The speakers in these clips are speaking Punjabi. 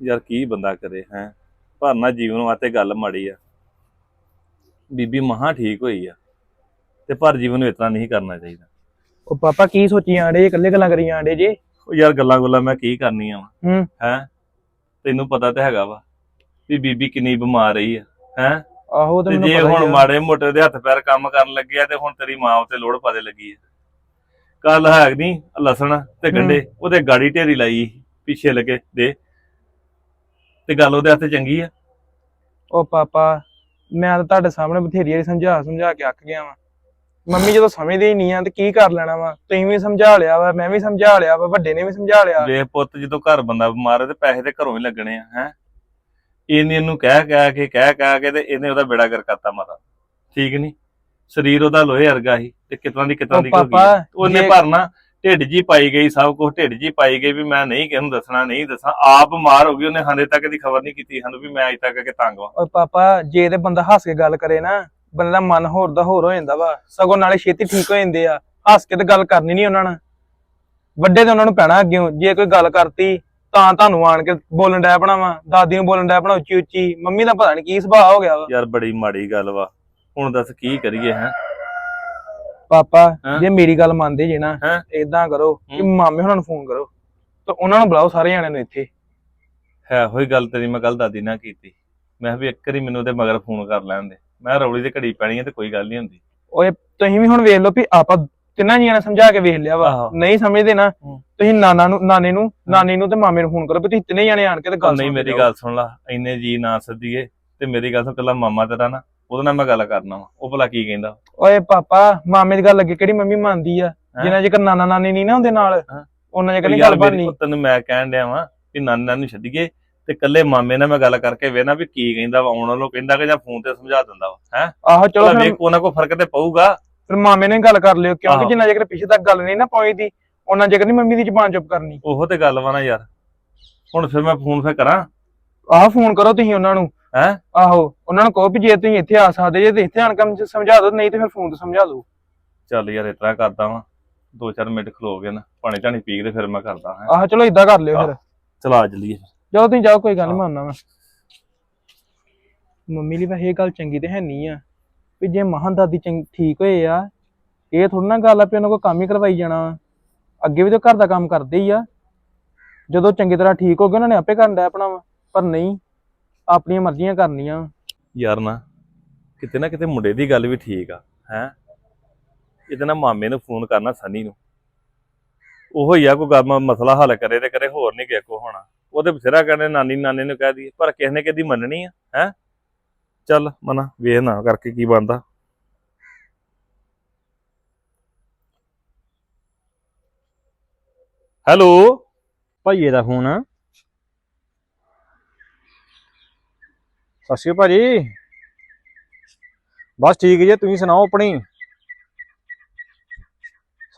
ਯਾਰ ਕੀ ਬੰਦਾ ਕਰੇ ਹੈ? ਭਰਨਾ ਜੀਵਨ ਵਾਸਤੇ ਗੱਲ ਮਾੜੀ ਆ। ਬੀਬੀ ਮਹਾ ਠੀਕ ਹੋਈ ਆ ਤੇ ਪਰ ਜੀਵਨ ਨੂੰ ਇਤਨਾ ਨਹੀਂ ਕਰਨਾ ਚਾਹੀਦਾ। ਉਹ ਪਾਪਾ ਕੀ ਸੋਚੀ ਆਂਡੇ ਇਕੱਲੇ ਗੱਲਾਂ ਕਰੀ ਆਂਡੇ ਜੇ? ਉਹ ਯਾਰ ਗੱਲਾਂ ਗੁੱਲਾਂ ਮੈਂ ਕੀ ਕਰਨੀਆਂ ਵਾ ਹੂੰ। ਹੈ? ਤੈਨੂੰ ਪਤਾ ਤੇ ਹੈਗਾ ਵਾ ਵੀ ਬੀਬੀ ਕਿੰਨੀ ਬਿਮਾਰ ਰਹੀ ਆ ਹੈ? ਆਹੋ ਤੇ ਮੈਨੂੰ ਜੇ ਪਤਾ ਹੁਣ ਹੀ ਆ। ਮਾੜੇ ਮੋਟੇ ਦੇ ਹੱਥ ਪੈਰ ਕੰਮ ਕਰਨ ਲੱਗੇ ਆ ਤੇ ਹੁਣ ਤੇਰੀ ਮਾਂ ਉੱਤੇ ਲੋੜ ਪਾਦੇ ਲੱਗੀ ਆ। ਕੱਲ ਹੈ ਨਹੀਂ ਲਸਣ ਤੇ ਗੰਡੇ ਉਹਦੇ ਗਾੜੀ ਢੇਰੀ ਲਾਈ ਪਿੱਛੇ ਲੱਗੇ ਦੇ। ਤੇ ਗੱਲ ਉਹਦੇ ਹੱਥ ਚੰਗੀ ਆ। ਉਹ ਪਾਪਾ ਮੈਂ ਤਾਂ ਤੁਹਾਡੇ ਸਾਹਮਣੇ ਬਥੇਰੀ ਵਾਰੀ ਸਮਝਾ ਸਮਝਾ ਕੇ ਅੱਕ ਗਿਆ ਵਾਂ। ਮੰਮੀ ਜਦੋਂ ਸਮਝਦੇ ਹੀ ਨਹੀਂ ਆ ਤੇ ਕੀ ਕਰ ਲੈਣਾ ਵਾ? ਤੁਸੀਂ ਵੀ ਸਮਝਾ ਲਿਆ ਵਾ ਮੈਂ ਵੀ ਸਮਝਾ ਲਿਆ ਵਾ ਵੱਡੇ ਨੇ ਵੀ ਸਮਝਾ ਲਿਆ। ਵੇ ਪੁੱਤ ਜਦੋਂ ਘਰ ਬੰਦਾ ਬਿਮਾਰ ਹੈ ਤੇ ਪੈਸੇ ਤੇ ਘਰੋਂ ਹੀ ਲੱਗਣੇ ਆ ਹੈ? ਇਹਨੇ ਇਹਨੂੰ ਕਹਿ ਕਹਿ ਕੇ ਕਹਿ ਕਹਿ ਕੇ ਤੇ ਇਹਨੇ ਉਹਦਾ ਬੇੜਾ ਕਰ ਕਰਤਾ ਮਾਤਾ। ਠੀਕ ਨਹੀਂ ਸਰੀਰ ਉਹਦਾ ਲੋਹੇ ਵਰਗਾ ਸੀ ਤੇ ਕਿਤਨਾ ਦੀ ਕਿਤਨਾ ਦੀ ਹੋ ਗਈ। ਉਹਨੇ ਭਰਨਾ ਢਿੱਡ ਜੀ ਪਾਈ ਗਈ ਸਭ ਕੁਝ ਢਿੱਡ ਜੀ ਪਾਈ ਗਈ ਵੀ ਮੈਂ ਨਹੀਂ ਕਿਸੇ ਨੂੰ ਦੱਸਣਾ ਨਹੀਂ ਦੱਸਾਂ। ਆਪ ਬਿਮਾਰ ਹੋ ਗਈ ਉਹਨੇ ਹਾਲੇ ਤੱਕ ਦੀ ਖਬਰ ਨਹੀਂ ਕੀਤੀ ਸਾਨੂੰ ਵੀ ਮੈਂ ਅਜੇ ਤੱਕ ਕਿ ਤੰਗ ਵਾਂ ਓਏ ਪਾਪਾ ਜੇ ਤੇ ਬੰਦਾ ਹੱਸ ਕੇ ਗੱਲ ਕਰੇ ਨਾ ਬੰਦੇ ਦਾ ਮਨ ਹੋਰ ਦਾ ਹੋਰ ਹੋ ਜਾਂਦਾ ਵਾ। ਸਗੋਂ ਨਾਲੇ ਛੇਤੀ ਠੀਕ ਹੋ ਜਾਂਦੇ ਆ। ਹੱਸ ਕੇ ਤੇ ਗੱਲ ਕਰਨੀ ਨਹੀਂ ਉਹਨਾਂ ਨਾਲ। ਵੱਡੇ ਤੇ ਉਹਨਾਂ ਨੂੰ ਪੈਣਾ ਅੱਗੇ ਜੇ ਕੋਈ ਗੱਲ ਕਰਤੀ ਤਾਂ ਤੁਹਾਨੂੰ ਆਣ ਕੇ ਬੋਲਣ ਡੈ ਪਣਾ ਵਾ। ਦਾਦੀ ਨੂੰ ਬੋਲਣ ਡੈ ਪਣਾ ਉੱਚੀ ਉੱਚੀ ਮੰਮੀ ਦਾ ਪਤਾ ਨਹੀਂ ਕੀ ਸੁਭਾਅ ਹੋ ਗਿਆ ਵਾ। ਯਾਰ ਬੜੀ ਮਾੜੀ ਗੱਲ ਵਾ। ਹੁਣ ਦੱਸ ਕੀ ਕਰੀਏ ਹੈ? ਪਾਪਾ? ਜੇ ਮੇਰੀ ਗੱਲ ਮੰਨਦੇ ਜੇ ਨਾ ਹੈਂ? ਏਦਾਂ ਕਰੋ ਕਿ। ਮਾਮੇ ਹੁਣਾਂ ਨੂੰ ਫੋਨ ਕਰੋ ਤੇ ਉਹਨਾਂ ਨੂੰ ਬੁਲਾਓ ਸਾਰੇ ਜਣਿਆਂ ਨੂੰ ਇੱਥੇ ਹੈ ਹੋਈ ਗੱਲ ਤੇਰੀ ਮੈਂ ਕੱਲ ਦਾਦੀ ਨਾਲ ਕੀਤੀ ਮੈਂ ਕਿਹਾ ਵੀ ਇੱਕ ਵਾਰੀ ਮੈਨੂੰ ਤੇ ਮਗਰ ਫੋਨ ਕਰ ਲੈਣ ਦੇ ਮੈਂ ਕਿਹਾ ਰੌਲੀ ਤੇ ਘੜੀ ਪੈਣੀ ਹੈ ਤੇ ਕੋਈ ਗੱਲ ਨਹੀਂ ਹੁੰਦੀ ਓਏ ਤੁਸੀਂ ਵੀ ਹੁਣ ਵੇਖ ਲਓ ਵੀ ਆਪਾਂ ਤਿੰਨਾਂ ਜੀਆਂ ਨੇ ਸਮਝਾ ਕੇ ਵੇਖ ਲਿਆ ਵਾ ਆਹੋ। ਨਹੀਂ ਸਮਝਦੇ ਨਾ ਹੂੰ। ਤੁਸੀਂ ਨਾਨਾ ਨੂੰ ਨਾਨੇ ਨੂੰ ਨਾਨੀ ਨੂੰ ਤੇ ਮਾਮੇ ਨੂੰ ਫੋਨ ਕਰੋ ਵੀ ਤੁਸੀਂ ਤਿੰਨੇ ਜਾਣੇ ਆਣ ਕੇ ਤੇ ਗੱਲ ਨਹੀਂ ਸੁਣ ਮੇਰੀ। ਗੱਲ ਸੁਣ ਲਾ ਇੰਨੇ ਜੀ ਨਾ ਸੱਦੀਏ ਤੇ ਮੇਰੀ ਗੱਲ ਸੁਣ ਕੱਲਾ ਮਾਮਾ ਤੇਰਾ ਨਾ ਉਹਦੇ ਨਾਲ ਮੈਂ ਗੱਲ ਕਰਨਾ ਵਾ। ਉਹ ਭਲਾ ਕੀ ਕਹਿੰਦਾ? ਓਏ ਪਾਪਾ ਮਾਮੇ ਦੀ ਗੱਲ ਲੱਗੇ ਕਿਹੜੀ ਮੰਮੀ ਮੰਨਦੀ ਆ? ਜਿੰਨਾ ਚਿਰ ਨਾਨਾ ਨਾਨੀ ਨਹੀਂ ਨਾ ਹੁੰਦੇ ਨਾਲ? ਉਹਨਾਂ ਚਿਰ ਨਹੀਂ ਗੱਲ ਬਣਨੀ ਪੁੱਤ ਨੂੰ ਮੈਂ ਕਹਿਣ ਡਿਆ ਵਾਂ ਵੀ ਨਾਨਾ ਨੂੰ ਛੱਡੀਏ ਤੇ ਕੱਲੇ ਮਾਮੇ ਨਾਲ ਮੈਂ ਗੱਲ ਕਰਕੇ ਵੇਖਣਾ ਵੀ ਕੀ ਕਹਿੰਦਾ ਵਾ ਆਉਣ ਵਾਲੋਂ ਕਹਿੰਦਾ ਕਿ ਜਾਂ ਫੋਨ ਤੇ ਸਮਝਾ ਦਿੰਦਾ ਵਾ ਹੈ? ਆਹੋ ਚਲੋ ਵੇਖ ਉਹਨਾਂ ਕੋ ਫ਼ਰਕ ਤੇ ਪਊਗਾ। ਫਿਰ ਮਾਮੇ ਨੇ ਗੱਲ ਕਰ ਲਿਓ ਕਿਉਂਕਿ। ਜਿੰਨਾ ਚਿਰ ਪਿੱਛੇ ਤੱਕ ਗੱਲ ਨਹੀਂ ਨਾ ਪਹੁੰਚਦੀ ਉਹਨਾਂ ਚਿਰ ਨਹੀਂ ਮੰਮੀ ਦੀ ਜ਼ੁਬਾਨ ਚੁੱਪ ਕਰਨੀ। ਉਹੋ ਤੇ ਗੱਲ ਵਾ ਨਾ ਯਾਰ। ਹੁਣ ਫਿਰ ਮੈਂ ਫੋਨ ਫੇ ਕਰਾਂ। ਆਹ ਫੋਨ ਕਰੋ ਤੁਸੀਂ ਉਹਨਾਂ ਨੂੰ। ਹੈਂ? ਆਹੋ ਉਹਨਾਂ ਨੂੰ ਕਹੋ ਵੀ ਜੇ ਤੁਸੀਂ ਇੱਥੇ ਆ ਸਕਦੇ ਜੇ ਤੇ ਇੱਥੇ ਆਣ ਕੇ ਸਮਝਾ ਦਿਓ ਨਹੀਂ ਤੇ ਫਿਰ ਫੋਨ ਤੇ ਸਮਝਾ ਦਿਓ। ਚੱਲ ਯਾਰ ਇਤਨਾ ਕਰਦਾ ਵਾਂ। ਦੋ ਚਾਰ ਮਿੰਟ ਖਲੋ ਗਏ ਨਾ ਪਾਣੀ ਝਾਣੀ ਪੀ ਕੇ ਤੇ ਫਿਰ ਮੈਂ ਕਰਦਾ ਹਾਂ। ਆਹੋ ਚਲੋ ਇਦਾਂ ਕਰ ਲਿਓ ਫਿਰ। ਚਲਾ ਜਲੀਏ ਜਦੋਂ ਤੁਸੀਂ ਜਾਓ ਕੋਈ ਗੱਲ ਨਹੀਂ। ਮੰਨਣਾ ਮੈਂ ਮੰਮੀ ਲਈ ਵੈਸੇ ਇਹ ਗੱਲ ਚੰਗੀ ਤੇ ਹੈ ਨਹੀਂ ਆ ਵੀ ਜੇ ਮਹਾਂ ਦਾਦੀ ਚੰਗ ਠੀਕ ਹੋਏ ਆ ਇਹ ਥੋੜਾ ਨਾ ਗੱਲ ਆ ਵੀ ਉਹਨਾਂ ਕੋਲ ਕੰਮ ਹੀ ਕਰਵਾਈ ਜਾਣਾ। ਅੱਗੇ ਵੀ ਤਾਂ ਘਰ ਦਾ ਕੰਮ ਕਰਦੇ ਹੀ ਆ। ਜਦੋਂ ਚੰਗੀ ਤਰ੍ਹਾਂ ਠੀਕ ਹੋ ਗਏ ਉਹਨਾਂ ਨੇ ਆਪੇ ਕਰਨ ਡਿਆ ਆਪਣਾ ਪਰ ਨਹੀਂ। ਆਪਣੀਆਂ ਮਰਜ਼ੀਆਂ ਕਰਨੀਆਂ। ਯਾਰ ਨਾ ਕਿਤੇ ਨਾ ਕਿਤੇ ਮੁੰਡੇ ਦੀ ਗੱਲ ਵੀ ਠੀਕ ਆ ਹੈ? ਇਹਦੇ ਨਾਲ ਮਾਮੇ ਨੂੰ ਫੋਨ ਕਰਨਾ ਸਨੀ ਨੂੰ। ਉਹੋ ਹੀ ਆ ਕੋਈ ਗੱਲ ਮਸਲਾ ਹੱਲ ਕਰੇ ਤੇ ਕਰੇ ਹੋਰ ਨਹੀਂ ਕਿਸੇ ਕੋ ਹੋਣਾ। ਉਹਦੇ ਬਥੇਰਾ ਕਹਿੰਦੇ ਨਾਨੀ ਨਾਨੇ ਨੂੰ ਕਹਿ ਦਈਏ ਪਰ ਕਿਸ ਨੇ ਕਿਹਦੀ ਮੰਨਣੀ ਆ ਹੈ? ਚੱਲ ਮਨਾ ਵੇਖ ਨਾ ਕਰਕੇ ਕੀ ਬਣਦਾ। ਹੈਲੋ? ਭਾਈਏ ਦਾ ਫੋਨ ਸਤਿ ਸ਼੍ਰੀ ਅਕਾਲ ਭਾਜੀ। ਬਸ ਠੀਕ ਜੀ, ਤੁਸੀਂ ਸੁਣਾਓ ਆਪਣੀ?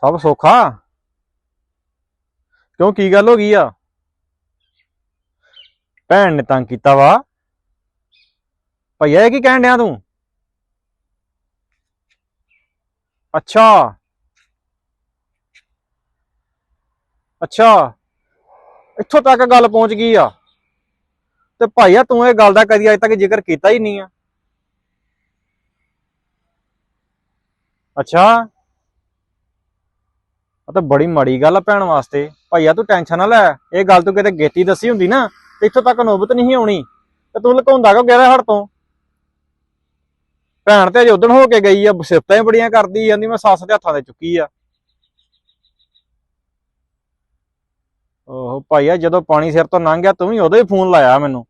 ਸਭ ਸੌਖਾ? ਕਿਉਂ, ਕੀ ਗੱਲ ਹੋ ਗਈ ਆ? ਭੈਣ ਨੇ ਤੰਗ ਕੀਤਾ ਵਾ। ਭਈਆ ਇਹ ਕੀ ਕਹਿਣ ਡਿਆ ਤੂੰ? ਅੱਛਾ। ਅੱਛਾ। ਇੱਥੋਂ ਤੱਕ ਗੱਲ ਪਹੁੰਚ ਗਈ ਆ। ਤੇ ਭਾਈਆ ਤੂੰ ਇਹ ਗੱਲ ਦਾ ਕਦੀ ਅਜੇ ਤੱਕ ਜ਼ਿਕਰ ਕੀਤਾ ਹੀ ਨਹੀਂ ਆ। ਅੱਛਾ। ਆ ਤਾਂ ਬੜੀ ਮਾੜੀ ਗੱਲ ਆ ਭੈਣ ਵਾਸਤੇ। ਭਾਈਆ ਤੂੰ ਟੈਨਸ਼ਨ ਨਾ ਲੈ। ਇਹ ਗੱਲ ਤੂੰ ਕਿਤੇ ਗੇਤੀ ਦੱਸੀ ਹੁੰਦੀ ਨਾ, ਤੇ ਇੱਥੋਂ ਤੱਕ ਨੋਬਤ ਨਹੀਂ ਆਉਣੀ। ਤੇ ਤੂੰ ਲੁਕਾਉਂਦਾ ਕਿਉਂ ਗਿਆ ਹੜ ਤੋਂ? ਭੈਣ ਤੇ ਅਜੇ ਉਦਣ ਹੋ ਕੇ ਗਈ ਆ, ਸਿਫਤਾਂ ਹੀ ਬੜੀਆਂ ਕਰਦੀ ਜਾਂਦੀ, ਮੈਂ ਸੱਸ ਦੇ ਹੱਥਾਂ ਤੇ ਚੁੱਕੀ ਆ। ਓਹ, ਭਾਈਆ ਜਦੋਂ ਪਾਣੀ ਸਿਰ ਤੋਂ ਲੰਘ ਗਿਆ, ਤੂੰ ਵੀ ਉਦੋਂ ਹੀ ਫੋਨ ਲਾਇਆ ਮੈਨੂੰ।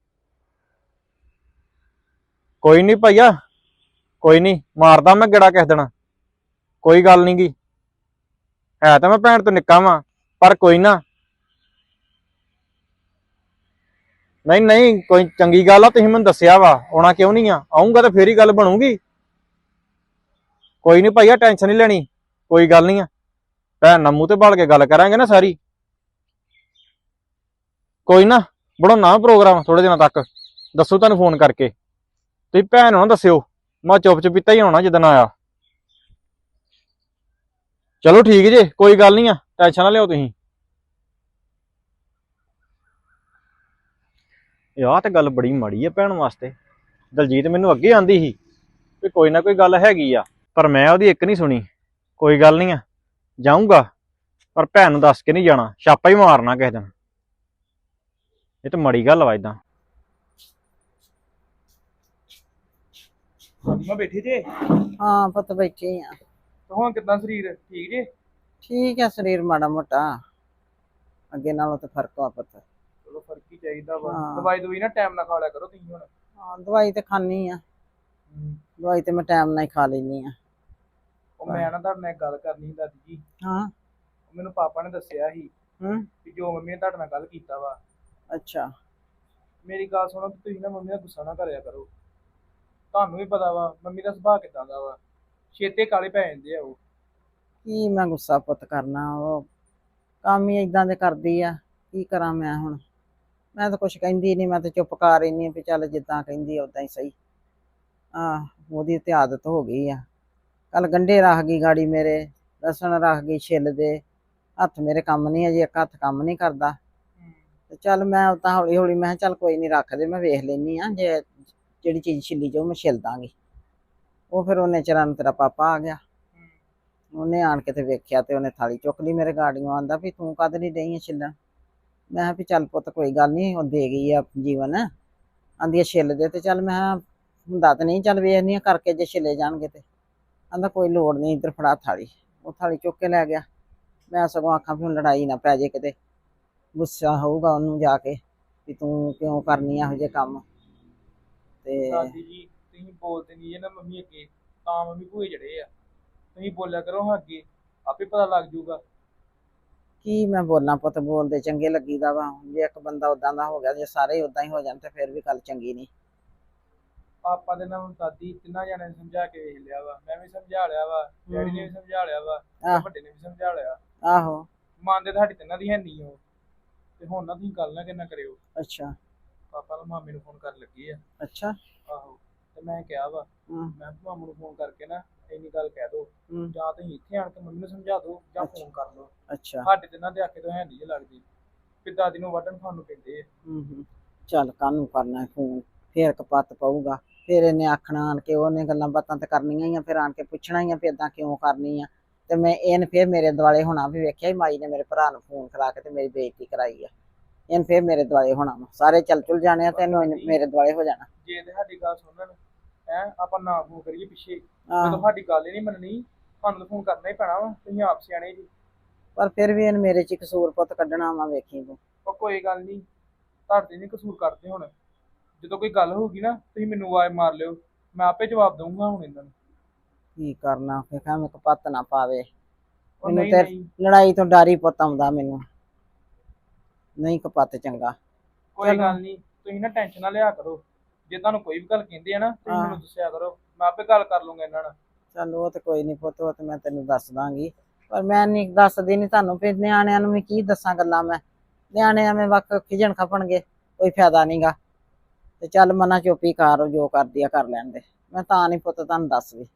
ਕੋਈ ਨਹੀਂ ਭਾਈਆ, ਕੋਈ ਨਹੀਂ ਮਾਰਦਾ ਮੈਂ ਗੇੜਾ ਕਿਸ ਦਿਨ। ਕੋਈ ਗੱਲ ਨੀ ਗੀ। ਹੈ ਤਾਂ ਮੈਂ ਭੈਣ ਤੋਂ ਨਿੱਕਾ ਵਾਂ, ਪਰ ਕੋਈ ਨਾ। ਨਹੀਂ ਨਹੀਂ, ਕੋਈ ਚੰਗੀ ਗੱਲ ਆ, ਤੁਸੀਂ ਮੈਨੂੰ ਦੱਸਿਆ ਵਾ, ਆਉਣਾ ਕਿਉਂ ਨਹੀਂ ਆ? ਆਉਂਗਾ ਤਾਂ ਫੇਰ ਹੀ ਗੱਲ ਬਣੂਗੀ। ਕੋਈ ਨਹੀਂ ਭਾਈਆ, ਟੈਨਸ਼ਨ ਨਹੀਂ ਲੈਣੀ, ਕੋਈ ਗੱਲ ਨਹੀਂ ਆ। ਭੈਣ ਨਾਲ ਮੂੰਹ ਤੇ ਬਾਲ ਕੇ ਗੱਲ ਕਰਾਂਗੇ ਨਾ ਸਾਰੀ। ਕੋਈ ਨਾ, ਬਣਾਉਣਾ ਪ੍ਰੋਗਰਾਮ ਥੋੜੇ ਦਿਨਾਂ ਤੱਕ। ਦੱਸੋ ਤੁਹਾਨੂੰ ਫੋਨ ਕਰਕੇ। ਤੁਸੀਂ ਭੈਣ ਨੂੰ ਨਾ ਦੱਸਿਓ, ਮੈਂ ਚੁੱਪ ਚੁਪੀਤਾ ਹੀ ਆਉਣਾ ਜਦੋਂ ਆਇਆ। ਚਲੋ ਠੀਕ ਜੇ, ਕੋਈ ਗੱਲ ਨਹੀਂ ਆ, ਟੈਨਸ਼ਨ ਨਾ ਲਿਓ ਤੁਸੀਂ। ਇਹ ਆਹ ਤੇ ਗੱਲ ਬੜੀ ਮਾੜੀ ਆ ਭੈਣ ਵਾਸਤੇ। ਦਲਜੀਤ ਮੈਨੂੰ ਅੱਗੇ ਆਂਦੀ ਸੀ ਕਿ ਕੋਈ ਨਾ ਕੋਈ ਗੱਲ ਹੈਗੀ ਆ, ਪਰ ਮੈਂ ਉਹਦੀ ਇੱਕ ਨਹੀਂ ਸੁਣੀ। ਕੋਈ ਗੱਲ ਨਹੀਂ ਆ, ਜਾਊਂਗਾ, ਪਰ ਭੈਣ ਨੂੰ ਦੱਸ ਕੇ ਨਹੀਂ ਜਾਣਾ, ਛਾਪਾ ਹੀ ਮਾਰਨਾ ਕਿਸੇ ਦਿਨ। ਇਹ ਤਾਂ ਮਾੜੀ ਗੱਲ ਵਾ ਇਦਾਂ ਮੈਂ ਬੈਠੇ ਜੇ? ਹਾਂ ਪੁੱਤ ਬੈਠੇ ਆ ਤੇ ਹੁਣ ਕਿਦਾਂ ਸਰੀਰ? ਠੀਕ ਜੇ? ਠੀਕ ਆ ਸਰੀਰ ਮਾੜਾ ਮੋਟਾ। ਅੱਗੇ ਨਾਲੋਂ ਤੇ ਫ਼ਰਕ ਆ ਪੁੱਤ। ਚਲੋ ਫ਼ਰਕ ਹੀ ਚਾਹੀਦਾ ਵਾ। ਹਾਂ। ਦਵਾਈ ਦਵਾਈ ਨਾ ਟਾਈਮ ਨਾਲ ਖਾ ਲਿਆ ਕਰੋ ਤੁਸੀਂ ਹੁਣ। ਹਾਂ ਦਵਾਈ ਤੇ ਖਾਣੀ ਆ। ਦਵਾਈ ਤੇ ਮੈਂ ਟਾਈਮ ਨਾਲ ਹੀ ਖਾ ਲੈਣੀ ਆ। ਉਹ ਮੈਂ ਨਾ ਤੁਹਾਡੇ ਨਾਲ ਇੱਕ ਗੱਲ ਕਰਨੀ ਸੀ ਦਾਦੀ ਜੀ। ਹਾਂ। ਉਹ ਮੈਨੂੰ ਪਾਪਾ ਨੇ ਦੱਸਿਆ ਸੀ ਹੂੰ। ਕਿ ਜੋ ਮੰਮੀ ਨੇ ਤੁਹਾਡੇ ਨਾਲ ਗੱਲ ਕੀਤਾ ਵਾ। ਅੱਛਾ। ਮੇਰੀ ਗੱਲ ਸੁਣੋ ਤੁਸੀਂ ਨਾ ਮੰਮੀ ਦਾ ਗੁੱਸਾ ਨਾ ਕਰਿਆ ਕਰੋ। ਤੁਹਾਨੂੰ ਵੀ ਪਤਾ ਵਾ ਮੰਮੀ ਦਾ ਸੁਭਾਅ ਕਿਦਾਂ ਦਾ ਵਾ। ਛੇਤੇ ਕਾਲੇ ਪੈ ਜਾਂਦੇ ਆ ਉਹ। ਕੀ ਮੈਂ ਗੁੱਸਾ ਪੁੱਤ ਕਰਨਾ ਉਹ ਕੰਮ ਹੀ ਇਦਾਂ ਦੇ ਕਰਦੀ ਆ ਕੀ ਕਰਾਂ ਮੈਂ ਹੁਣ? ਮੈਂ ਤਾਂ ਕੁਝ ਕਹਿੰਦੀ ਨਹੀਂ ਮੈਂ ਤਾਂ ਚੁੱਪ ਕਰ ਰਹੀ ਵੀ ਚੱਲ ਜਿੱਦਾਂ ਕਹਿੰਦੀ ਉਦਾਂ ਹੀ ਸਹੀ। ਆ ਉਹਦੀ ਤੇ ਆਦਤ ਹੋ ਗਈ ਆ। ਕੱਲ ਗੰਢੇ ਰੱਖ ਗਈ ਗਾੜੀ ਮੇਰੇ ਲਸਣ ਰੱਖ ਗਈ ਛਿੱਲ ਦੇ। ਹੱਥ ਮੇਰੇ ਕੰਮ ਨਹੀਂ ਅਜੇ ਇੱਕ ਹੱਥ ਕੰਮ ਨਹੀਂ ਕਰਦਾ। ਤੇ ਚੱਲ ਮੈਂ ਉਤਾਂ ਹੌਲੀ ਹੌਲੀ ਮੈਂ ਚੱਲ ਕੋਈ ਨਹੀਂ ਰੱਖ ਦੇ ਮੈਂ ਵੇਖ ਲੈਨੀ ਆ ਜੇ ਜਿਹੜੀ ਚੀਜ਼ ਛਿੱਲੀ ਜਾਊ, ਮੈਂ ਛਿੱਲ ਦਾਂਗੀ। ਉਹ ਫਿਰ ਉਹਨੇ ਚਿਰਾਂ ਨੂੰ ਤੇਰਾ ਪਾਪਾ ਆ ਗਿਆ। ਉਹਨੇ ਆਣ ਕੇ ਤੇ ਵੇਖਿਆ ਤੇ ਉਹਨੇ ਥਾਲੀ ਚੁੱਕ ਲਈ ਮੇਰੇ ਗਾੜੀਆਂ ਆਂਦਾ ਵੀ ਤੂੰ ਕਦ ਨਹੀਂ ਡਈ ਆਂ ਛਿੱਲਣ? ਮੈਂ ਕਿਹਾ ਵੀ ਚੱਲ ਪੁੱਤ ਕੋਈ ਗੱਲ ਨਹੀਂ ਉਹ ਦੇ ਗਈ ਆ ਜੀਵਨ। ਆਂਦੀ ਆ ਛਿੱਲ ਦੇ ਤੇ ਚੱਲ ਮੈਂ ਕਿਹਾ ਹੁੰਦਾ ਤਾਂ ਨਹੀਂ, ਚੱਲ ਵੇਖਨੀ ਆ ਕਰਕੇ ਜੇ ਛਿੱਲੇ ਜਾਣਗੇ ਤੇ। ਆਂਦਾ ਕੋਈ ਲੋੜ ਨਹੀਂ ਇੱਧਰ ਫੜਾ ਥਾਲੀ। ਉਹ ਥਾਲੀ ਚੁੱਕ ਕੇ ਲੈ ਗਿਆ। ਮੈਂ ਸਗੋਂ ਆਖਾਂ ਵੀ ਹੁਣ ਲੜਾਈ ਨਾ ਪੈ ਜੇ ਕਿਤੇ। ਗੁੱਸਾ ਹੋਊਗਾ ਉਹਨੂੰ ਜਾ ਕੇ ਵੀ ਤੂੰ ਕਿਉਂ ਕਰਨੀ ਇਹੋ ਜਿਹੇ ਕੰਮ? ਤੇ ਦਾਦੀ ਜੀ ਤੁਸੀਂ ਬੋਲਦੇ ਨਹੀਂ ਜੇ ਨਾ ਮੰਮੀ ਅੱਗੇ ਤਾਂ ਮੰਮੀ ਭੂਏ ਜੜੇ ਆ। ਤੁਸੀਂ ਬੋਲਿਆ ਕਰੋ ਹਾਂ ਅੱਗੇ ਆਪੇ ਪਤਾ ਲੱਗ ਜਾਊਗਾ ਕੀ ਮੈਂ ਬੋਲਾਂ ਪੁੱਤ ਬੋਲਦੇ ਚੰਗੇ ਲੱਗੀਦਾ ਵਾ। ਜੇ ਇੱਕ ਬੰਦਾ ਉਦਾਂ ਦਾ ਹੋ ਗਿਆ ਜੇ ਸਾਰੇ ਉਦਾਂ ਹੀ ਹੋ ਜਾਣ ਤੇ ਫਿਰ ਵੀ ਗੱਲ ਚੰਗੀ ਨਹੀਂ। ਆਪਾਂ ਦੇ ਨਾਲ ਦਾਦੀ ਤਿੰਨਾਂ ਜਣਿਆਂ ਨੇ ਸਮਝਾ ਕੇ ਵੇਖ ਲਿਆ ਵਾ। ਮੈਂ ਵੀ ਸਮਝਾ ਲਿਆ ਵਾ ਡੈਡੀ ਨੇ ਵੀ ਸਮਝਾ ਲਿਆ ਵਾ ਤੇ ਆਹ। ਵੱਡੇ ਨੇ ਵੀ ਸਮਝਾ ਲਿਆ। ਆਹੋ। ਮੰਨਦੇ ਤੁਹਾਡੀ ਤਿੰਨਾਂ ਦੀ ਹੈ ਨਹੀਂ ਉਹ। ਤੇ ਹੁਣ ਨਾ ਤੁਸੀਂ ਗੱਲ ਨਾ ਕਿੰਨਾ ਕਰਿਓ। ਅੱਛਾ। ਪਾਪਾ ਨੂੰ ਮਾਮੇ ਨੂੰ ਫੋਨ ਕਰਨ ਲੱਗੀ ਆ। ਅੱਛਾ। ਆਹੋ ਤੇ ਮੈਂ ਕਿਹਾ ਵਾ ਮੈਂ ਕਿਹਾ ਮਾਮੂ ਨੂੰ ਫੋਨ ਕਰਕੇ ਨਾ ਇੰਨੀ ਗੱਲ ਕਹਿ ਦੋ। ਜਾਂ ਤੁਸੀਂ ਇੱਥੇ ਆਣ ਕੇ ਮੰਮੀ ਨੂੰ ਸਮਝਾ ਦਿਓ ਜਾਂ ਅੱਛਾ। ਫੋਨ ਕਰ ਲਓ। ਅੱਛਾ। ਸਾਡੇ ਤਿੰਨਾਂ ਦੇ ਆਖੇ ਤੋਂ ਹੈ ਨਹੀਂ ਲੱਗਦੀ। ਵੀ ਦਾਦੀ ਨੂੰ ਵੱਢਣ ਤੁਹਾਨੂੰ ਪੈਂਦੇ ਆ। ਹਮ, ਹਮ। ਚੱਲ ਕਾਹਨੂੰ ਕਰਨਾ ਫੋਨ ਫੇਰ ਕਪੱਤ ਪਊਗਾ। ਫੇਰ ਇਹਨੇ ਆਖਣਾ ਆਣ ਕੇ ਉਹਨੇ ਗੱਲਾਂ ਬਾਤਾਂ ਤੇ ਕਰਨੀਆਂ ਹੀ ਆ ਫਿਰ ਆਣ ਕੇ ਪੁੱਛਣਾ ਹੀ ਆ ਵੀ ਏਦਾਂ ਕਿਉਂ ਕਰਨੀ ਆ। ਤੇ ਮੈਂ ਇਹਨ ਫੇਰ ਮੇਰੇ ਦੁਆਲੇ ਹੋਣਾ ਵੀ ਵੇਖਿਆ ਹੀ ਮਾਈ ਨੇ ਮੇਰੇ ਭਰਾ ਨੂੰ ਫੋਨ ਕਰਾ ਕੇ ਤੇ ਮੇਰੀ ਬੇਇੱਜ਼ਤੀ ਕਰਾਈ ਆ। ਇਹਨ ਫੇਰ ਮੇਰੇ ਦੁਆਲੇ ਹੋਣਾ ਵਾ। ਸਾਰੇ ਚੱਲ ਚੁਲ ਜਾਣੇ ਆ ਤੇ ਇਹਨੂੰ ਇਹਨੇ ਮੇਰੇ ਦੁਆਲੇ ਹੋ ਜਾਣਾ। ਜੇ ਤੇ ਸਾਡੀ ਗੱਲ ਸੁਣਨ ਹੈ ਆਪਾਂ ਨਾ ਫੋਨ ਕਰੀਏ ਪਿੱਛੇ। ਆਹ, ਜਦੋਂ ਸਾਡੀ ਗੱਲ ਹੀ ਨਹੀਂ ਮੰਨਣੀ ਤੁਹਾਨੂੰ ਤਾਂ ਫੋਨ ਕਰਨਾ ਹੀ ਪੈਣਾ ਵਾ ਤੁਸੀਂ ਆਪ ਸਿਆਣੇ ਜੀ। ਪਰ ਫਿਰ ਵੀ ਇਹਨ ਮੇਰੇ ਚ ਹੀ ਕਸੂਰ ਪੁੱਤ ਕੱਢਣਾ ਵਾ ਵੇਖੀ ਤੂੰ। ਉਹ ਕੋਈ ਗੱਲ ਨਹੀਂ ਤੁਹਾਡੇ ਨਹੀਂ ਕਸੂਰ ਕਰਦੇ ਹੁਣ। ਜਦੋਂ ਕੋਈ ਗੱਲ ਹੋਊਗੀ ਨਾ ਤੁਸੀਂ ਮੈਨੂੰ ਆਵਾਜ਼ ਮਾਰ ਲਿਓ ਮੈਂ ਆਪੇ ਜਵਾਬ ਦਊਂਗਾ ਹੁਣ ਇਹਨਾਂ ਨੂੰ। ਕੀ ਕਰਨਾ ਫੇਰ ਮੈਂ ਕਪੱਤ ਨਾ ਪਾਵੇ। ਉਹ ਮੈਨੂੰ ਨਹੀਂ ਤੇ- ਨਹੀਂ। ਲੜਾਈ ਤੋਂ ਡਰ ਹੀ ਪੁੱਤ ਆਉਂਦਾ ਮੈਨੂੰ। ਨਹੀਂ ਕਪੱਤ ਚੰਗਾ। ਕੋਈ। ਗੱਲ ਨਹੀਂ ਤੁਸੀਂ ਨਾ ਟੈਨਸ਼ਨ ਨਾ ਲਿਆ ਕਰੋ। ਜੇ ਤੁਹਾਨੂੰ ਕੋਈ ਵੀ ਗੱਲ ਕਹਿੰਦੇ ਆ ਨਾ ਤੁਸੀਂ। ਮੈਨੂੰ ਦੱਸਿਆ ਕਰੋ ਮੈਂ ਆਪੇ ਗੱਲ ਕਰ ਲੂੰਗਾ ਇਹਨਾਂ ਨਾਲ। ਚੱਲ ਉਹ ਤੇ ਕੋਈ ਨਹੀਂ ਪੁੱਤ ਉਹ ਤੇ ਮੈਂ ਤੈਨੂੰ ਦੱਸ ਦਾਂਗੀ। ਪਰ ਮੈਂ ਨਹੀਂ ਦੱਸਦੀ ਨਹੀਂ ਤੁਹਾਨੂੰ ਫਿਰ ਨਿਆਣਿਆਂ ਨੂੰ ਵੀ ਕੀ ਦੱਸਾਂ ਗੱਲਾਂ ਮੈਂ। ਨਿਆਣੇ ਐਵੇਂ ਵਕ ਖਿਜਣ ਖਪਣਗੇ ਕੋਈ ਫਾਇਦਾ ਨਹੀਂਗਾ ਤੇ ਚੱਲ ਮਨਾ ਚੁੱਪੀ ਕਰ ਜੋ ਕਰਦੀ ਆ ਕਰ ਲੈਣ ਦੇ ਮੈਂ ਤਾਂ ਨਹੀਂ ਪੁੱਤ ਤੁਹਾਨੂੰ ਦੱਸਦੀ।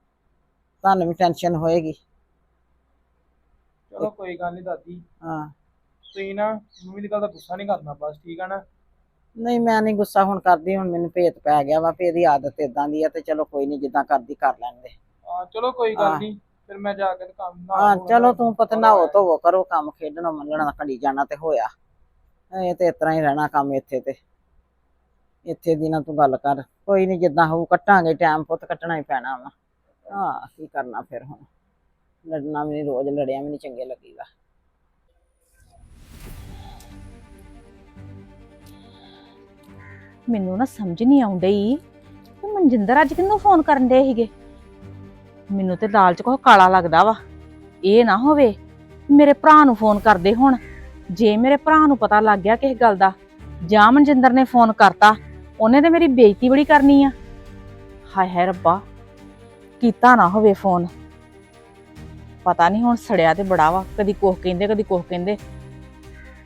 ਤੁਹਾਨੂੰ ਵੀ ਟੈਨਸ਼ਨ ਹੋਏਗੀ। ਚਲੋ ਕੋਈ ਗੱਲ ਨਹੀਂ ਦਾਦੀ। ਹਾਂ। ਤੁਸੀਂ ਨਾ ਮੰਮੀ ਦੀ ਗੱਲ ਦਾ ਗੁੱਸਾ ਨਹੀਂ ਕਰਨਾ ਬਸ ਠੀਕ ਆ ਨਾ? ਨਹੀਂ ਮੈਂ ਨਹੀਂ ਗੁੱਸਾ ਹੁਣ ਕਰਦੀ ਹੁਣ ਮੈਨੂੰ ਭੇਤ ਪੈ ਗਿਆ ਵਾ ਵੀ ਇਹਦੀ ਆਦਤ ਇਦਾਂ ਦੀ ਆ ਤੇ ਚਲੋ ਕੋਈ ਨਹੀਂ ਜਿੱਦਾਂ ਕਰਦੀ ਕਰ ਲੈਣ ਦੇ ਹਾਂ ਚਲੋ ਕੋਈ ਹਾਂ। ਗੱਲ ਨਹੀਂ ਫਿਰ ਮੈਂ ਜਾ ਕੇ ਤੇ ਕੰਮ ਨਾ ਹਾਂ ਚਲੋ ਤੂੰ ਪਤ ਨਹਾਓ ਧੋਵੋ ਕਰੋ ਕੰਮ ਖੇਡਣਾ ਮੰਗਣਾ ਘੜੀ ਜਾਣਾ ਤੇ ਹੋਇਆ। ਇਹ ਤੇ ਇਸ ਤਰ੍ਹਾਂ ਹੀ ਰਹਿਣਾ ਕੰਮ ਇੱਥੇ ਤੇ। ਇੱਥੇ ਦੀ ਨਾ ਤੂੰ ਗੱਲ ਕਰ ਕੋਈ ਨਹੀਂ ਜਿੱਦਾਂ ਹੋਊ ਕੱਟਾਂਗੇ ਟਾਈਮ ਪੁੱਤ ਕੱਟਣਾ ਹੀ ਪੈਣਾ ਵਾ। ਹਾਂ ਕੀ ਕਰਨਾ ਫਿਰ ਹੁਣ? ਲੜਨਾ ਵੀ ਨਹੀਂ ਰੋਜ਼ ਲੜਿਆ ਵੀ ਨਹੀਂ ਚੰਗੇ ਲੱਗੀਦਾ। ਮੈਨੂੰ ਨਾ ਸਮਝ ਨਹੀਂ ਆਉਂਦੀ। ਕਿ ਮਨਜਿੰਦਰ ਅੱਜ ਕਿੰਨੂੰ ਫੋਨ ਕਰਨ ਦੇ ਸੀਗੇ? ਮੈਨੂੰ ਤੇ ਦਾਲ ਚ ਕੁਛ ਕਾਲਾ ਲੱਗਦਾ ਵਾ। ਇਹ ਨਾ ਹੋਵੇ, ਮੇਰੇ ਭਰਾ ਨੂੰ ਫੋਨ ਕਰਦੇ ਹੁਣ। ਜੇ ਮੇਰੇ ਭਰਾ ਨੂੰ ਪਤਾ ਲੱਗ ਗਿਆ ਕਿਸ ਗੱਲ ਦਾ, ਜਾਂ ਮਨਜਿੰਦਰ ਨੇ ਫੋਨ ਕਰਤਾ, ਉਹਨੇ ਤੇ ਮੇਰੀ ਬੇਇੱਜ਼ਤੀ ਬੜੀ ਕਰਨੀ ਆ। ਹਾਏ ਹਾਏ ਰੱਬਾ, ਕੀਤਾ ਨਾ ਹੋਵੇ ਫੋਨ ਪਤਾ ਨਹੀਂ ਹੁਣ ਸੜਿਆ ਤੇ ਬੜਾ ਵਾ, ਕਦੀ ਕੁਝ ਕਹਿੰਦੇ, ਕਦੀ ਕੁਝ ਕਹਿੰਦੇ।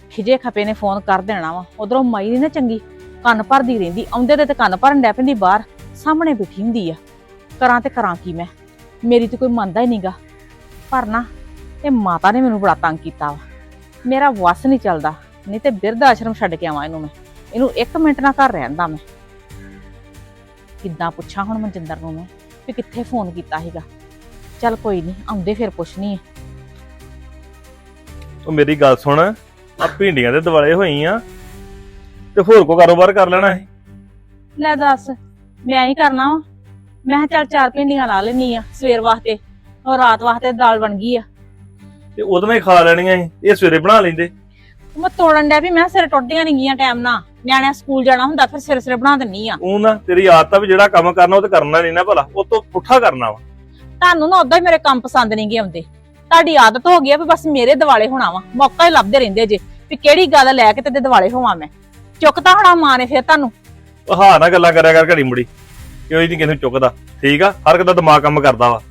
ਖਿਜੇ ਖਪੇ ਨੇ ਫੋਨ ਕਰ ਦੇਣਾ ਵਾ। ਉਧਰੋਂ ਮਾਈ ਨੀ ਨਾ ਚੰਗੀ। ਕੰਨ ਭਰਦੀ ਰਹਿੰਦੀ, ਆਉਂਦੇ ਦੇ ਤੇ ਕੰਨ ਭਰਨ ਡੈ ਪੈਂਦੀ ਬਾਹਰ, ਸਾਹਮਣੇ ਬੈਠੀ ਹੁੰਦੀ ਆ। ਕਰਾਂ ਤੇ ਕਰਾਂ ਕੀ ਮੈਂ? ਮੇਰੀ ਤੇ ਕੋਈ ਮੰਨਦਾ ਹੀ ਨਹੀਂਗਾ ਪਰ ਨਾ, ਇਹ ਮਾਤਾ ਨੇ ਮੈਨੂੰ ਬੜਾ ਤੰਗ ਕੀਤਾ ਵਾ। ਮੇਰਾ ਵਸ ਨਹੀਂ ਚੱਲਦਾ, ਨਹੀਂ ਤੇ ਬਿਰਧ ਆਸ਼ਰਮ ਛੱਡ ਕੇ ਆਵਾਂ ਇਹਨੂੰ ਮੈਂ। ਇਹਨੂੰ 1 ਮਿੰਟ ਨਾ ਘਰ ਰਹਿੰਦਾ ਮੈਂ। ਕਿੱਦਾਂ ਪੁੱਛਾਂ ਹੁਣ ਮਨਜਿੰਦਰ ਨੂੰ ਮੈਂ, ਵੀ ਕਿੱਥੇ ਫੋਨ ਕੀਤਾ ਸੀਗਾ? ਚੱਲ ਕੋਈ ਨਹੀਂ ਆਉਂਦੇ ਫਿਰ ਪੁੱਛਣੀ ਹੈ ਉਹ ਮੇਰੀ ਗੱਲ ਸੁਣ ਆ ਭਿੰਡੀਆਂ ਦੇ ਦਿਵਾਲੇ ਹੋਈ ਆ। ਤੇ ਹੋਰ ਕੋ ਕਾਰੋਬਾਰ ਕਰ ਲੈਣਾ ਸੀ? ਲੈ ਦੱਸ ਮੈਂ ਹੀ ਕਰਨਾ ਵਾ। ਮੈਂ ਕਿਹਾ ਚੱਲ ਚਾਰ ਭਿੰਡੀਆਂ ਲਾ ਲੈਣੀ ਆ ਸਵੇਰ ਵਾਸਤੇ ਔਰ ਰਾਤ ਵਾਸਤੇ ਦਾਲ ਬਣ ਗਈ ਆ। ਤੇ ਨਾਲ ਹੀ ਖਾ ਲੈਣੀਆਂ ਸੀ ਇਹ ਸਵੇਰੇ ਬਣਾ ਲੈਂਦੇ। ਮੈਂ ਤੋੜਨ ਡਿਆ ਵੀ ਮੈਂ ਸਿਰ ਟੁੱਟਦੀਆਂ ਨਹੀਂ ਗਈਆਂ ਟਾਈਮ ਨਾਲ। ਨਿਆਣਿਆਂ ਸਕੂਲ ਜਾਣਾ ਹੁੰਦਾ ਫਿਰ ਸਿਰ ਸਿਰ ਬਣਾ ਦਿੰਨੀ ਆ। ਉਹ ਨਾ ਤੇਰੀ ਆਦਤ ਆ ਵੀ ਜਿਹੜਾ ਕੰਮ ਕਰਨਾ ਉਹ ਤੇ ਕਰਨਾ ਨਹੀਂ ਨਾ ਭਲਾ। ਉਹ ਤੋਂ ਪੁੱਠਾ ਕਰਨਾ ਵਾ। ਤੁਹਾਨੂੰ ਨਾ ਉਦਾਂ ਹੀ ਮੇਰੇ ਕੰਮ ਪਸੰਦ ਨਹੀਂ ਗਏ ਆਉਂਦੇ। ਤੁਹਾਡੀ ਆਦਤ ਹੋ ਗਈ ਆ ਵੀ ਬਸ ਮੇਰੇ ਦਿਵਾਲੇ ਹੋਣਾ ਵਾ। ਮੌਕਾ ਹੀ ਲੱਭਦੇ ਰਹਿੰਦੇ ਜੇ ਵੀ ਕਿਹੜੀ ਗੱਲ ਲੈ ਕੇ ਤੇ ਦਿਵਾਲੇ ਹੋਵਾਂ ਮੈਂ। ਚੁੱਕਤਾ ਹੋਣਾ ਮਾਂ ਨੇ ਫਿਰ ਤੁਹਾਨੂੰ? ਉਹ ਹਾਂ ਨਾ ਗੱਲਾਂ ਕਰਿਆ ਕਰ ਘੜੀ ਮੁੜੀ। ਕੋਈ ਨਹੀਂ ਕਿਸੇ ਨੂੰ ਚੁੱਕਦਾ ਠੀਕ ਆ? ਹਰ ਇੱਕ ਦਾ ਦਿਮਾਗ ਕੰਮ ਕਰਦਾ ਵਾ।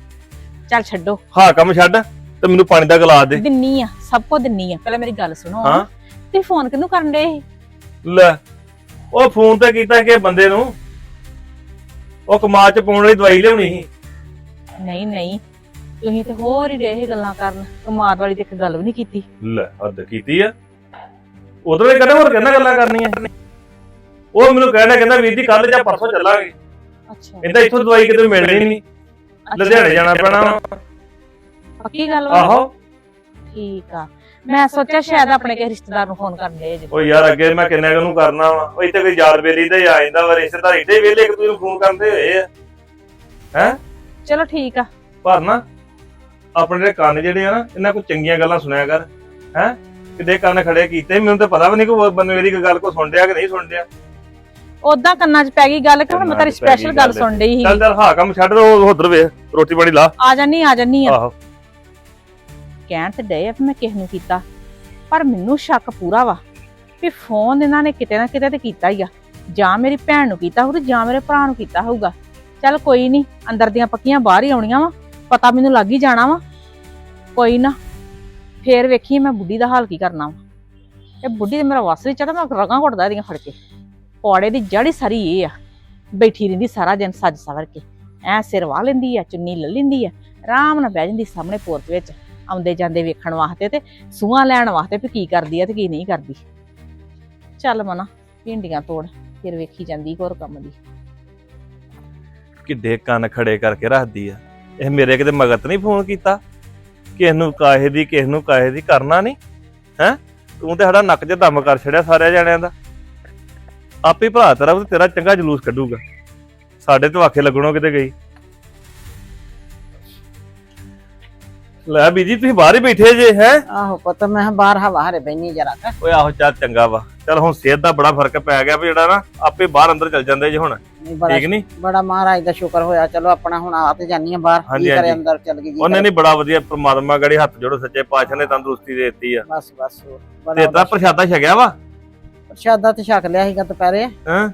ਚੱਲ ਛੱਡੋ। ਹਾਂ ਕੰਮ ਛੱਡ ਤੇ ਮੈਨੂੰ ਪਾਣੀ ਦਾ ਗਲਾਸ ਦੇ। ਦਿੰਨੀ ਆ ਸਭ ਕੁਝ ਦਿੰਨੀ ਆ। ਪਹਿਲਾਂ ਮੇਰੀ ਗੱਲ ਸੁਣੋ। ਹਾਂ। ਤੇ ਫੋਨ ਕਿਹਨੂੰ ਕਰਨ ਦੇ ਲੈ ਉਹ ਫੋਨ ਤੇ ਕੀਤਾ ਕਿ ਬੰਦੇ ਨੂੰ। ਉਹ ਚ ਪਾਉਣ ਵਾਲੀ ਦਵਾਈ ਲਿਆਉਣੀ ਸੀ। ਨਹੀਂ ਨਹੀਂ। ਤੁਸੀਂ ਤੇ ਹੋਰ ਹੀ ਰਹੇ ਗੱਲਾਂ ਕਰਨ। ਕਮਾਦ ਵਾਲੀ ਤੇ ਇੱਕ ਗੱਲ ਵੀ ਨਹੀਂ ਕੀਤੀ। ਲੈ ਹੱਦ ਕੀਤੀ ਆ। ਉਦੋਂ ਵੀ ਕਹਿੰਦਾ ਹੋਰ ਕਹਿੰਦਾ ਗੱਲਾਂ ਕਰਨੀਆਂ। ਉਹ ਮੈਨੂੰ ਕਹਿੰਦਾ ਕਹਿੰਦਾ ਵੀਰ ਜੀ ਕੱਲ ਜਾਂ ਪਰਸੋਂ ਚੱਲਾਂਗੇ। ਅੱਛਾ। ਕਹਿੰਦਾ ਇੱਥੋਂ ਦਵਾਈ ਕਿਤੇ ਮਿਲਣੀ ਨਹੀਂ। ਲੁਧਿਆਣੇ ਜਾਣਾ ਪੈਣਾ। ਵਾ। ਪੱਕੀ ਗੱਲ ਵਾ? ਆਹੋ। ਠੀਕ ਆ। ਮੈਂ ਸੋਚਿਆ ਸ਼ਾਇਦ ਆਪਣੇ ਕਿਸੇ ਰਿਸ਼ਤੇਦਾਰ ਨੂੰ ਫੋਨ ਕਰਨ ਦੇ ਜੇ। ਉਹ ਯਾਰ ਅੱਗੇ ਮੈਂ ਕਿੰਨਾ ਕੁ ਨੂੰ ਕਰਨਾ ਵਾ। ਉਹ ਇੱਥੇ ਕੋਈ ਯਾਰ ਬੇਲੀ ਹੀ ਆ ਜਾਂਦਾ ਵਾ ਰਿਸ਼ਤੇਦਾਰ ਇੱਡੇ ਵੇਲੇ ਕਿ ਤੂੰ ਫੋਨ ਕਰਦੇ ਹੋਏ ਆ। ਚਲੋ ਠੀਕ ਆ। ਪਰ ਨਾ ਆਪਣੇ ਜਿਹੜੇ ਕੰਨ ਜਿਹੜੇ ਆ ਨਾ ਇਹਨਾਂ ਕੋ ਚੰਗੀਆਂ ਗੱਲਾਂ ਸੁਣਿਆ ਕਰ। ਹੈ? ਕਿਤੇ ਕੰਨ ਖੜੇ ਕੀਤੇ ਮੈਨੂੰ ਤਾਂ ਪਤਾ ਵੀ ਨਹੀਂ ਕਿ ਬੰਦੇ ਮੇਰੀ ਕੋਈ ਗੱਲ ਕੋ ਸੁਣ ਰਿਹਾ ਕਿ ਨਹੀਂ ਸੁਣ ਰਿਹਾ। ਉਦਾਂ ਕੰਨਾਂ 'ਚ ਪੈ ਗਈ ਗੱਲ ਕਿ ਹੁਣ ਮੈਂ ਤੇਰੀ ਸਪੈਸ਼ਲ ਗੱਲ। ਸੁਣ ਰਹੀ ਚੱਲ ਸੀ। ਚੱਲ ਹਾਂ ਕੰਮ ਛੱਡ ਰੋ ਉਧਰ ਵੇ ਰੋਟੀ ਪਾਣੀ ਲਾ। ਆ ਜਾਨੀ ਆ ਜਾਨੀ ਆ। ਆਹੋ। ਕਹਿਣ ਤੇ ਡਏ ਆ ਵੀ ਮੈਂ ਕਿਸ ਨੂੰ ਕੀਤਾ ਪਰ ਮੈਨੂੰ ਸ਼ੱਕ ਪੂਰਾ ਵਾ ਵੀ ਫੋਨ ਇਹਨਾਂ ਨੇ ਕਿਤੇ ਨਾ ਕਿਤੇ ਤੇ ਕੀਤਾ ਹੀ ਆ। ਜਾਂ ਮੇਰੀ ਭੈਣ ਨੂੰ ਕੀਤਾ ਹੋਊ ਤੇ ਜਾਂ ਮੇਰੇ ਭਰਾ ਨੂੰ ਕੀਤਾ ਹੋਊਗਾ। ਚੱਲ ਕੋਈ ਨਹੀਂ ਅੰਦਰ ਦੀਆਂ ਪੱਕੀਆਂ ਬਾਹਰ ਹੀ ਆਉਣੀਆਂ ਵਾ ਪਤਾ ਮੈਨੂੰ ਲੱਗ ਹੀ ਜਾਣਾ ਵਾ। ਕੋਈ ਨਾ। ਫੇਰ ਵੇਖੀ ਮੈਂ ਬੁੱਢੀ ਦਾ ਹਾਲ ਕੀ ਕਰਨਾ ਵਾ। ਇਹ ਬੁੱਢੀ ਤੇ ਮੇਰਾ ਵਸ ਵਿੱਚ ਮੈਂ ਰਗਾਂ ਘੁੱਟਦਾ ਇਹਦੀਆਂ ਫੜ ਕੇ। ਪੌੜੇ ਦੀ ਜੜੀ ਸਾਰੀ ਇਹ ਆ। ਬੈਠੀ ਰਹਿੰਦੀ ਸਾਰਾ ਦਿਨ ਸੱਜ ਸਵਰ ਕੇ। ਐ ਸਿਰ ਵਾਹ ਲੈਂਦੀ ਆ, ਚੁੰਨੀ ਲੈ ਲੈਂਦੀ ਆ। ਆਰਾਮ ਨਾਲ ਬਹਿ ਜਾਂਦੀ ਸਾਹਮਣੇ ਪੋਰਚ ਵਿੱਚ। ਆਉਂਦੇ ਜਾਂਦੇ ਵੇਖਣ ਵਾਸਤੇ ਤੇ ਸੂਹਾਂ ਲੈਣ ਵਾਸਤੇ ਵੀ ਕੀ ਕਰਦੀ ਆ ਤੇ ਕੀ ਨਹੀਂ ਕਰਦੀ। ਚੱਲ ਮਨਾ, ਭਿੰਡੀਆਂ ਤੋੜ, ਫਿਰ ਵੇਖੀ ਜਾਂਦੀ ਹੋਰ ਕੰਮ ਦੀ। ਕਿੱਡੇ ਕੰਨ ਖੜੇ ਕਰਕੇ ਰੱਖਦੀ ਆ। ਇਹ ਮੇਰੇ ਕਿਤੇ ਮਗਤ ਨਹੀਂ ਫੋਨ ਕੀਤਾ? ਕਿਸੇ ਨੂੰ ਕਾਹੇ ਦੀ, ਕਿਸੇ ਨੂੰ ਕਾਹੇ ਦੀ ਕਰਨਾ ਨਹੀਂ, ਹੈ? ਤੂੰ ਤੇ ਸਾਡਾ ਨੱਕ 'ਚ ਦਮ ਕਰ ਛੜਿਆ ਸਾਰਿਆਂ ਜਣਿਆਂ ਦਾ। ਆਪੇ ਭਰਾ ਤੇਰਾ ਉਹ ਤੇਰਾ ਚੰਗਾ ਜਲੂਸ ਕੱਢੂਗਾ। ਸਾਡੇ ਤੋਂ ਆਖੇ ਲੱਗਣੋਂ ਕਿਤੇ ਗਈ। ਲੈ ਬੀਜੀ ਤੁਸੀਂ ਬਾਹਰ ਹੀ ਬੈਠੇ ਜੇ ਹੈ? ਆਹੋ ਪੁੱਤ ਮੈਂ ਕਿਹਾ ਬਾਹਰ ਹਵਾ ਹਰੇ ਬੈਣੀ ਜਰਾ ਕ। ਓਏ ਆਹੋ ਚੱਲ ਚੰਗਾ ਵਾ। ਚੱਲ ਹੁਣ ਸਿਹਤ ਦਾ ਬੜਾ ਫ਼ਰਕ ਪੈ ਗਿਆ ਵੀ ਜਿਹੜਾ ਨਾ ਆਪੇ ਬਾਹਰ ਅੰਦਰ ਚੱਲ ਜਾਂਦੇ ਜੇ ਹੁਣ। ਨਹੀਂ ਬੜਾ ਠੀਕ ਨਹੀਂ? ਬੜਾ ਮਹਾਰਾਜ ਦਾ ਸ਼ੁਕਰ ਹੋਇਆ ਚਲੋ ਆਪਣਾ ਹੁਣ ਆ ਤੇ ਜਾਨੀ ਆ ਬਾਹਰ ਹਾਂਜੀ, ਕੀ ਕਰੇ ਹਾਂਜੀ। ਅੰਦਰ ਚੱਲ ਗਈ ਜੀ। ਉਹਨੇ ਨਹੀਂ ਬੜਾ ਵਧੀਆ ਪ੍ਰਮਾਤਮਾ ਗੜੀ ਹੱਥ ਜੋੜੋ ਸੱਚੇ ਪਾਤਸ਼ਾਹ ਨੇ ਤੰਦਰੁਸਤੀ ਦੇ ਦਿੱਤੀ ਆ। ਬਸ ਬਸ ਤੇ ਬੜਾ ਤਾਂ ਪ੍ਰਸ਼ਾਦਾ ਛਕਿਆ ਵਾ? ਪ੍ਰਸ਼ਾਦਾ ਤੇ ਛਕ ਲਿਆ ਸੀਗਾ ਦੁਪਹਿਰੇ। ਹੈਂ?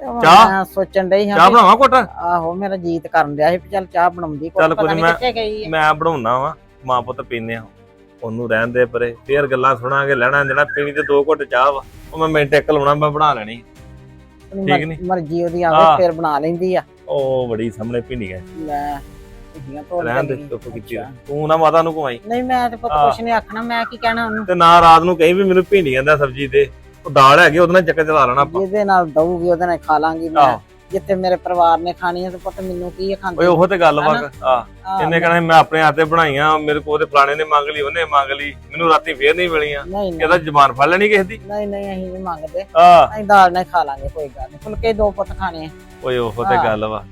ਤੇ ਹੁਣ ਚਾਹ? ਮੈਂ ਸੋਚਣ ਡਈ ਹਾਂ ਚਾਹ ਵੀ- ਬਣਾਵਾਂ ਘੁੱਟ? ਆਹੋ ਮੇਰਾ ਜੀਤ ਕਰਨ ਡਿਆ ਸੀ ਵੀ ਚੱਲ ਚਾਹ ਬਣਾਉਂਦੀ ਚੱਲ ਕੋਈ ਨੀ ਮੈਂ- ਕਿੱਥੇ ਗਈ ਹੈ ਮੈਂ ਬਣਾਉਣਾ ਵਾ। ਮਾਂ ਪੁੱਤ ਪੀਨੇ ਆ ਉਹਨੂੰ ਰਹਿਣ ਦੇ ਪਰੇ ਫੇਰ ਗੱਲਾਂ ਸੁਣਾਂਗੇ ਲੈਣਾ ਜਿਹੜਾ ਪੀਣੀ ਤੇ ਦੋ ਘੁੱਟ ਚਾਹ ਵਾ। ਉਹ ਮੈਂ ਮਿੰਟ ਇੱਕ ਲਾਉਣਾ ਮੈਂ ਬਣਾ ਲੈਣੀ। ਠੀਕ ਮਰ- ਨੀ? ਮਰਜ਼ੀ ਉਹਦੀ। ਆਵੇ ਫੇਰ ਬਣਾ ਲੈਂਦੀ ਆ। ਉਹ ਬੜੀ ਸਾਹਮਣੇ ਪੀਣੀ ਹੈ ਲੈ ਰਹਿਣ ਦੇ। ਚੁੱਪ ਕੀਤੀ। ਤੂੰ ਨਾ ਮਾਤਾ ਨੂੰ ਕਮਾਈ। ਨਹੀਂ ਮੈਂ ਤੇ ਪੁੱਤ। ਕੁਛ ਨਹੀਂ ਆਖਣਾ ਮੈਂ ਕੀ ਕਹਿਣਾ ਉਹਨੂੰ? ਤੇ ਨਾ ਰਾਤ ਨੂੰ ਕਹੀਂ ਵੀ ਮੈਨੂੰ ਭਿੰਡੀਆਂ ਦਾ ਸਬਜ਼ੀ ਦੇ। ਉਹ ਦਾਲ ਹੈਗੀ ਉਹਦੇ ਨਾਲ ਚੱਕਰ ਚਲਾ ਲੈਣਾ ਆਪਾਂ। ਜਿਹਦੇ ਨਾਲ ਦਊਗੀ ਉਹਦੇ ਨਾਲ ਖਾ ਲਾਂਗੀ ਮੈਂ। ਜਿੱਥੇ ਮੇਰੇ ਪਰਿਵਾਰ ਨੇ ਖਾਣੀ ਹੈ ਤੇ ਪੁੱਤ ਮੈਨੂੰ ਕੀ ਹੈ ਖਾਂਦੀ ਓਏ ਉਹੋ ਤੇ ਗੱਲ ਵਾ? ਆ ਆਹ, ਇਹਨੇ ਕਹਣਾ ਮੈਂ ਆਪਣੇ ਹੱਥੇ ਬਣਾਈਆਂ ਮੇਰੇ ਕੋਲ ਤੇ ਫਲਾਣੇ ਨੇ ਮੰਗ ਲਈ ਉਹਨੇ ਮੰਗ ਲਈ ਮੈਨੂੰ ਰਾਤੀ ਫੇਰ ਨਹੀਂ ਮਿਲੀਆਂ। ਨਹੀਂ ਨਹੀਂ। ਇਹਦਾ ਜ਼ਬਾਨ ਫੜ ਲੈਣੀ ਕਿਸੇ ਦੀ। ਨਹੀਂ ਨਹੀਂ ਅਸੀਂ ਨਹੀਂ ਮੰਗਦੇ। ਆ। ਅਸੀਂ ਦਾਲ ਨਾਲ ਹੀ ਖਾ ਲਾਂਗੇ ਕੋਈ ਗੱਲ ਨਹੀਂ। ਫੁਲਕੇ ਦੋ ਪੁੱਤ ਖਾਣੇ ਆ। ਓਏ ਉਹੋ ਤੇ ਹਾਂ। ਗੱਲ ਵਾ।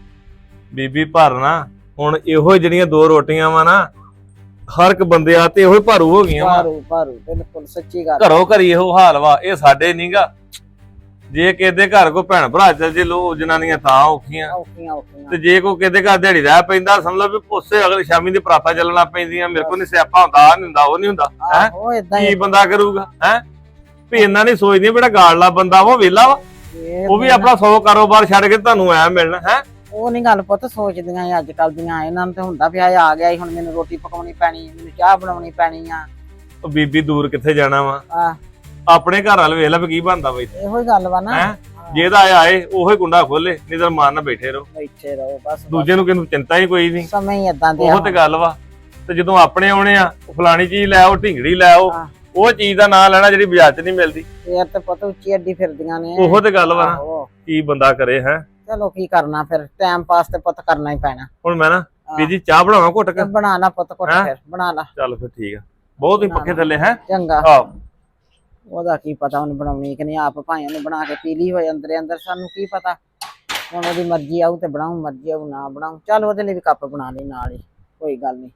ਬੀਬੀ ਭਰਨਾ ਹੁਣ ਇਹੋ ਜਿਹੜੀਆਂ ਦੋ ਰੋਟੀਆਂ ਵਾ ਨਾ ਹਰ ਇੱਕ ਬੰਦੇ ਆ ਤੇ ਇਹੋ ਭਾਰੂ ਹੋ ਗਈਆਂ ਵਾ। ਭਾਰੂ ਭਾਰੂ ਬਿਲਕੁਲ ਸੱਚੀ ਗੱਲ। ਘਰੋਂ ਘਰੀ ਇਹੋ ਹਾਲ ਵਾ ਇਹ ਸਾਡੇ ਨਹੀਂਗਾ ਜੇ ਕਿਸੇ ਦੇ ਘਰ ਕੋ ਭੈਣ ਭਰਾ ਚੱਲ ਜੇ ਲੋ ਜਨਾਨੀਆਂ ਤਾਂ ਔਖੀਆਂ। ਔਖੀਆਂ ਔਖੀਆਂ। ਤੇ ਜੇ ਕੋ ਕਿਸੇ ਦੇ ਘਰ ਦਿਹਾੜੀ ਰਹਿ ਪੈਂਦਾ ਸਮਝ ਲਓ ਵੀ ਪੁੱਸੇ ਅਗਲੇ ਸ਼ਾਮੀ ਦੀ ਪ੍ਰਾਤਾ ਚੱਲਣਾ ਪੈਂਦੀਆਂ ਮੇਰੇ ਕੋਲ ਨਹੀਂ ਸਿਆਪਾ ਹੁੰਦਾ ਨਹੀਂ ਹੁੰਦਾ ਉਹ ਨਹੀਂ ਹੁੰਦਾ ਹੈਂ? ਕੀ ਬੰਦਾ ਕਰੂਗਾ ਹੈ? ਵੀ ਇੰਨਾ ਨਹੀਂ ਸੋਚਦੀ ਵੀ ਜਿਹੜਾ ਗਾੜਲਾ ਬੰਦਾ ਵਾ ਉਹ ਵਿਹਲਾ ਵਾ। ਉਹ ਵੀ ਆਪਣਾ ਸੌ ਕਾਰੋਬਾਰ ਛੱਡ ਕੇ ਤੁਹਾਨੂੰ ਐ ਮਿਲਣਾ ਹੈ? ਉਹ ਨਹੀਂ ਗੱਲ ਪੁੱਤ ਸੋਚਦੀਆਂ ਅੱਜ ਕੱਲ ਦੀਆਂ ਇਹਨਾਂ ਨੂੰ ਤੇ ਹੁੰਦਾ ਵੀ ਆ ਗਿਆ ਹੁਣ ਮੈਨੂੰ ਰੋਟੀ ਪਕਾਉਣੀ ਪੈਣੀ ਮੈਨੂੰ ਚਾਹ ਬਣਾਉਣੀ ਪੈਣੀ ਆ। ਉਹ ਬੀਬੀ ਦੂਰ ਕਿੱਥੇ ਜਾਣਾ ਵਾ? ਆਹ। ਆਪਣੇ ਘਰ ਵਾਲ ਵੇਖ ਲੈ ਵੀ ਕੀ ਬਣਦਾ ਬਈ ਇਹੋ ਹੀ ਗੱਲ ਵਾ ਨਾ। ਹੈਂ? ਜਿਹਦਾ ਆਇਆ ਆਏ ਉਹੋ ਹੀ ਕੁੰਡਾ ਖੋਲੇ ਨਹੀਂ ਤਾਂ ਮਾਰ ਨਾ ਬੈਠੇ ਰਹੋ। ਬੈਠੇ ਰਹੋ ਬਸ। ਦੂਜੇ ਨੂੰ ਕਿਹਨੂੰ ਚਿੰਤਾ ਹੀ ਕੋਈ ਨਹੀਂ। ਸਮੇਂ ਹੀ ਇਦਾਂ ਦੇ ਉਹ ਤੇ ਗੱਲ ਵਾ। ਤੇ ਜਦੋਂ ਆਪਣੇ ਆਉਣੇ ਆ ਉਹ ਫਲਾਣੀ ਚੀਜ਼ ਲੈ ਆਓ ਢਿੰਗੜੀ ਲੈ ਆਓ ਹਾਂ। ਉਹ ਚੀਜ਼ ਦਾ ਨਾਂ ਲੈਣਾ ਜਿਹੜੀ ਬਾਜ਼ਾਰ 'ਚ ਨਹੀਂ ਮਿਲਦੀ। ਫੇਰ ਤੇ ਪੁੱਤ ਉੱਚੀ ਅੱਡੀ ਫਿਰਦੀਆਂ ਨੇ। ਉਹੋ ਤੇ ਗੱਲ ਵਾ ਨਾ। ਆਹੋ। ਕੀ ਬੰਦਾ ਕਰੇ ਹੈ? ਚਲੋ ਕੀ ਕਰਨਾ ਫਿਰ ਟਾਈਮ ਪਾਸ ਤੇ ਪੁੱਤ ਕਰਨਾ ਹੀ ਪੈਣਾ। ਹੁਣ ਮੈਂ ਨਾ। ਵੀ ਜੀ ਚਾਹ ਬਣਾਵਾਂ ਘੁੱਟ ਕੇ? ਤੇ ਬਣਾ ਲਾ ਪੁੱਤ ਕੁੱਟ ਹੈਂ? ਫਿਰ ਬਣਾ ਲਾ। ਚੱਲ ਫਿਰ ਠੀਕ ਆ। ਬਹੁਤ ਹੀ ਪੱਖੇ। ਥੱਲੇ ਹੈ? ਚੰਗਾ। ਆਹ ਉਹਦਾ ਕੀ ਪਤਾ ਉਹਨੇ ਬਣਾਉਣੀ ਕਿ ਨਹੀਂ, ਆਪ ਭਾਵੇਂ ਉਹਨੇ ਬਣਾ ਕੇ ਪੀ ਲਈ ਹੋਏ ਅੰਦਰੇ ਅੰਦਰ, ਸਾਨੂੰ ਕੀ ਪਤਾ। ਹੁਣ ਉਹਦੀ ਮਰਜ਼ੀ ਆਊ ਤੇ ਬਣਾਉ ਮਰਜ਼ੀ ਆਊ, ਨਾ ਬਣਾਉ ਚੱਲ ਉਹਦੇ ਲਈ ਵੀ ਕੱਪ ਬਣਾ ਲਈ ਨਾਲ ਹੀ, ਕੋਈ ਗੱਲ ਨਹੀਂ।